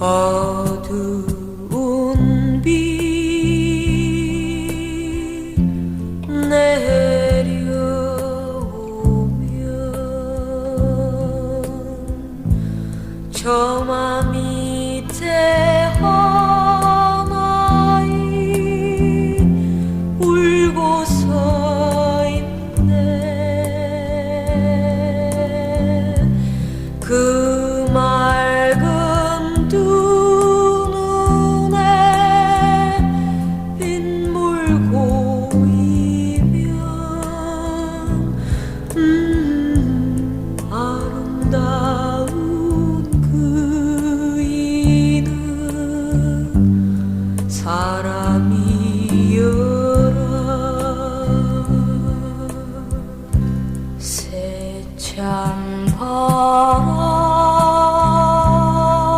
어두운 비 내려오면 저마 밑에 ัำพอ